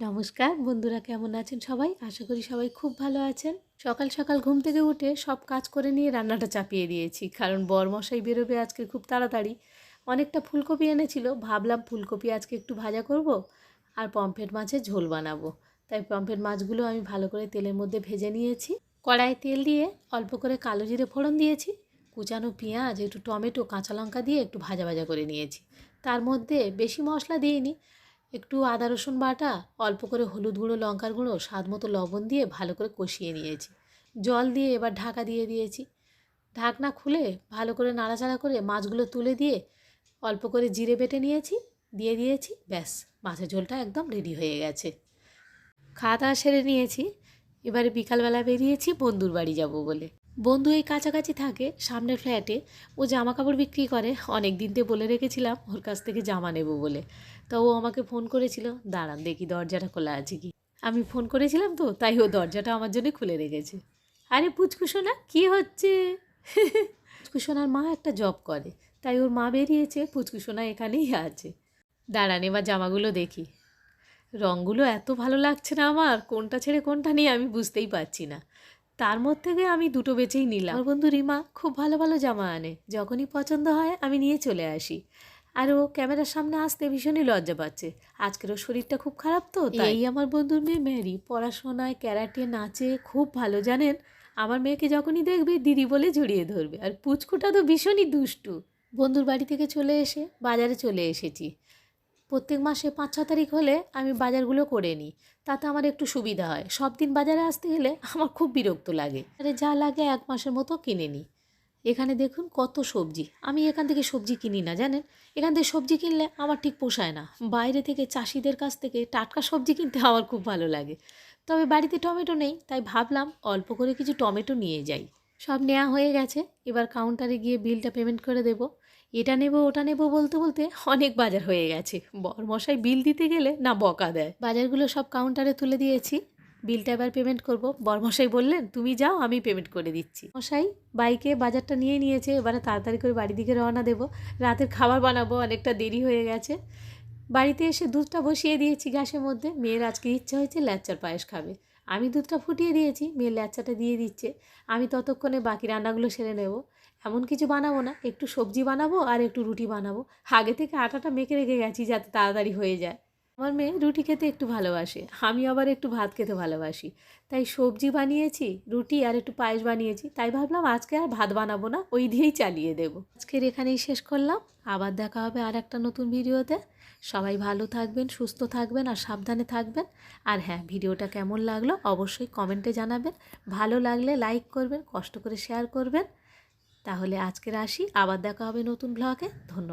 নমস্কার, বন্ধুরা কেমন আছেন সবাই? আশা করি সবাই খুব ভালো আছেন। সকাল সকাল ঘুম থেকে উঠে সব কাজ করে নিয়ে রান্নাটা চাপিয়ে দিয়েছি, কারণ বরমশাই বেরোবে আজকে খুব তাড়াতাড়ি। অনেকটা ফুলকপি এনেছিল, ভাবলাম ফুলকপি আজকে একটু ভাজা করব আর পমফ্রেট মাছের ঝোল বানাবো। তাই পমফ্রেট মাছগুলো আমি ভালো করে তেলের মধ্যে ভেজে নিয়েছি। কড়াইয়ে তেল দিয়ে অল্প করে কালো জিরে ফোড়ন দিয়েছি, কুচানো পেঁয়াজ, একটু টমেটো, কাঁচা লঙ্কা দিয়ে একটু ভাজা ভাজা করে নিয়েছি। তার মধ্যে বেশি মশলা দিইনি একটু আদা রসুন বাটা, অল্প করে হলুদ গুঁড়ো, লঙ্কার গুঁড়ো, স্বাদ মতো লবণ দিয়ে ভালো করে কষিয়ে নিয়েছি। জল দিয়ে এবার ঢাকা দিয়ে দিয়েছি। ঢাকনা খুলে ভালো করে নাড়াচাড়া করে মাছগুলো তুলে দিয়ে অল্প করে জিরে বেটে নিয়েছি, দিয়ে দিয়েছি, ব্যাস, মাছের ঝোলটা একদম রেডি হয়ে গেছে। খাওয়া দাওয়া সেরে নিয়েছি। এবারে বিকালবেলা বেরিয়েছি, বন্ধুর বাড়ি যাব বলে। বন্ধু এই কাছাকাছি থাকে, সামনের ফ্ল্যাটে। ও জামা কাপড় বিক্রি করে অনেক দিন দিনতে বলে রেখেছিলাম, ওর কাছ থেকে জামা নেব বলে। তা ও আমাকে ফোন করেছিল, দাঁড়ান দেখি দরজাটা খোলা আছে কি? আমি ফোন করেছিলাম তো, তাই ও দরজাটা আমার জন্য খুলে রেখেছে। আরে পুচকুসোনা কি হচ্ছে? পুচকুসোনার মা একটা জব করে, তাই ওর মা বেরিয়েছে পুচকুসোনা এখানেই আছে। দাঁড়ান এবার জামাগুলো দেখি। রঙগুলো এত ভালো লাগছে না আমার, কোনটা ছেড়ে কোনটা নিয়ে আমি বুঝতেই পারছি না। তার মধ্যে থেকে আমি দুটো বেচেই নিলাম। আমার বন্ধু রিমা খুব ভালো ভালো জামা আনে। যখনই পছন্দ হয় আমি নিয়ে চলে আসি। আর ও ক্যামেরার সামনে আসতে ভীষণই লজ্জা পাচ্ছে। আজকের ওর শরীরটা খুব খারাপ তো তাই। আমার বন্ধুর মেয়ে ম্যারি পড়াশোনায় ক্যারাটে নাচে খুব ভালো জানেন? আমার মেয়েকে যখনই দেখবে দিদি বলে জড়িয়ে ধরবে। আর পুচকুটা তো ভীষণই দুষ্টু। বন্ধুর বাড়ি থেকে চলে এসে বাজারে চলে এসেছি। প্রত্যেক মাসে পাঁচ ছ তারিখ হলে আমি বাজারগুলো করে নিই। তাতে আমার একটু সুবিধা হয়। সব দিন বাজারে আসতে গেলে আমার খুব বিরক্ত লাগে। আরে যা লাগে এক মাসের মতো কিনে নিই। এখানে দেখুন কত সবজি। আমি এখান থেকে সবজি কিনি না, জানেন? এখান থেকে সবজি কিনলে আমার ঠিক পোষায় না। বাইরে থেকে চাষিদের কাছ থেকে টাটকা সবজি কিনতে আমার খুব ভালো লাগে। তবে বাড়িতে টমেটো নেই, তাই ভাবলাম অল্প করে কিছু টমেটো নিয়ে যাই। সব নেওয়া হয়ে গেছে। এবার কাউন্টারে গিয়ে বিলটা পেমেন্ট করে দেব। এটা নেব, ওটা নেব বলতে বলতে অনেক বাজার হয়ে গেছে। বরমশাই বিল দিতে গেলে না বকা দেয়। বাজারগুলো সব কাউন্টারে তুলে দিয়েছি। বিলটা এবার পেমেন্ট করব। বরমশাই বললেন, তুমি যাও, আমি পেমেন্ট করে দিচ্ছি। মশাই বাইকে বাজারটা নিয়ে নিয়েছে, এবারে তাড়াতাড়ি করে বাড়ির দিকে রওনা দেবো। রাতের খাবার বানাবো, অনেকটা দেরি হয়ে গেছে। বাড়িতে এসে দুধটা বসিয়ে দিয়েছি গ্যাসের মধ্যে। মেয়ের আজকে ইচ্ছা হয়েছে ল্যাচার পায়েস খাবে। আমি দুধটা ফুটিয়ে দিয়েছি মেয়ে ল্যাচাটা দিয়ে দিচ্ছে। আমি ততক্ষণে বাকি রান্নাগুলো সেরে নেব। এমন কিছু বানাবো না, একটু সবজি বানাবো আর একটু রুটি বানাবো। আগে থেকে আটাটা মেখে রেখে গেছি যাতে তাড়াতাড়ি হয়ে যায়। আমার মেয়ে রুটি খেতে একটু ভালোবাসে, আমি আবার একটু ভাত খেতে ভালোবাসি। তাই সবজি বানিয়েছি, রুটি আর একটু পায়েস বানিয়েছি, তাই ভাবলাম আজকে আর ভাত বানাবো না, ওই দিয়েই চালিয়ে দেব। আজকের এখানেই শেষ করলাম, আবার দেখা হবে আর একটা নতুন ভিডিওতে। সবাই ভালো থাকবেন, সুস্থ থাকবেন আর সাবধানে থাকবেন। আর হ্যাঁ ভিডিওটা কেমন লাগল অবশ্যই কমেন্টে জানাবেন। ভালো লাগলে লাইক করবেন, কষ্ট করে শেয়ার করবেন। তাহলে আজকের আসি, আবার দেখা হবে নতুন ব্লগে ধন্যবাদ।